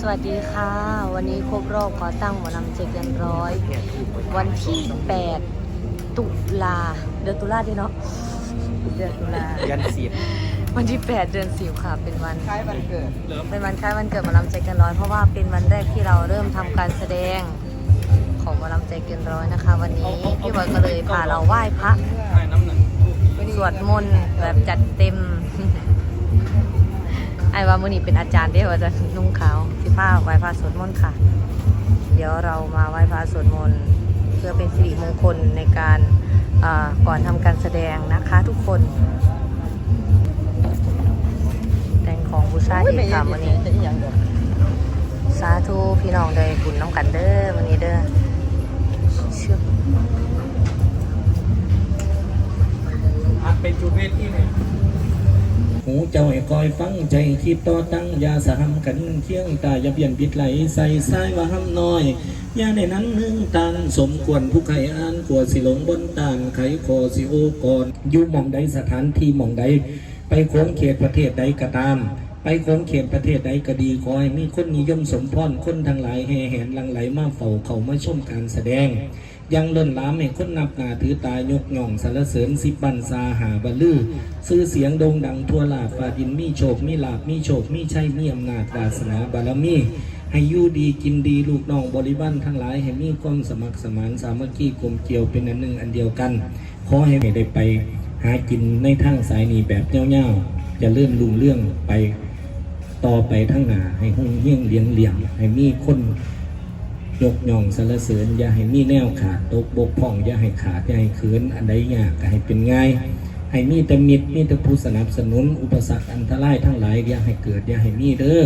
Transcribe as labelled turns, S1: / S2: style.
S1: สวัสดีค่ะ วันนี้ครบรอบก่อตั้งหมอลำเจเกันร้อย วันที่ 8 ตุลาเดือนตุลาดีเนาะเดือนตุลา
S2: ยันสีบ
S1: วันที่ 8 เดือนสิวค่ะ เป็นวัน
S2: คล้ายวันเกิด
S1: เป็นวันคล้ายวันเกิดหมอลำใจเกินร้อยเพราะว่าเป็นวันแรกที่เราเริ่มทำการแสดงของหมอลำใจเกินร้อยนะคะ วันนี้พี่บอยก็เลยพาเราไหว้พระ
S2: ใช่น้ำหนึ่ง
S1: สวดมนต์แบบจัดเต็ม ไอ้ว่ามือนี้เป็นอาจารย์เด้ว่าจะนุ่งขาวที่ผ้าไหว้พระสวดมนต์ค่ะ เดี๋ยวเรามาไหว้พระสวดมนต์เพื่อเป็นสิริมงคลในการอ่าก่อนทำการแสดงนะคะทุกคน แต่งของบูชาอีกค่ะวันนี้สาธุพี่น้องเลยบุญน้ำกันเด้อวันนี้เด้อเชื่อ
S2: เป็นจุดเวทที่ไหน
S3: หูเจ้าไอ้คอยฟังใจคิดต่อตั้งยาสหัมกันเคียงตาอย่าเบียนบิดไหลใส่สายว่าห้ำน้อยยาในนั้นนึ่งตันสมควรผู้ใครอ่านกลัวสิหลงบนตานไขคอสิโอกรอยู่หมองใดสถานที่หมองใดไปโค้งเขตประเทศใดก็ตาม ไปโค้งเขตประเทศใดก็ดีขอให้มีคนนิยมสมพรคนทั้งหลายแห่แหนลังไหลมาเฝ้าเขามาชมการแสดง ยังล้นล้ำให้คนนับหนาถือตายกย่องสรรเสริญสิบบันซาหาบลือซื้อเสียงโด่งดังทั่วลาฟาดินมีโชคมีลาบมีโชคมีชัยมีอำนาจวาสนาบารมีให้ยู่ดีกินดีลูกน้องบริบันทั้งหลายให้มีความสมัครสมานสามัคคีกลมเกลียวเป็นอันหนึ่งอันเดียวกัน ขอให้ได้ไปหากินในทางสายนี้แบบเง่าๆจะเลื่อนลุงเรื่องไป ต่อไปทั้งหนาให้ห้องเฮี้ยงเลี้ยงเหลี่ยมให้มีคนยกย่องสรรเสริญอย่าให้มีแนวขาดตกบกพร่องอย่าให้ขาดอย่าให้คืนอันใดยากก็ให้เป็นง่ายให้มีแต่มิตรมีแต่ผู้สนับสนุนอุปสรรคอันตรายทั้งหลายอย่าให้เกิดอย่าให้มีเด้อ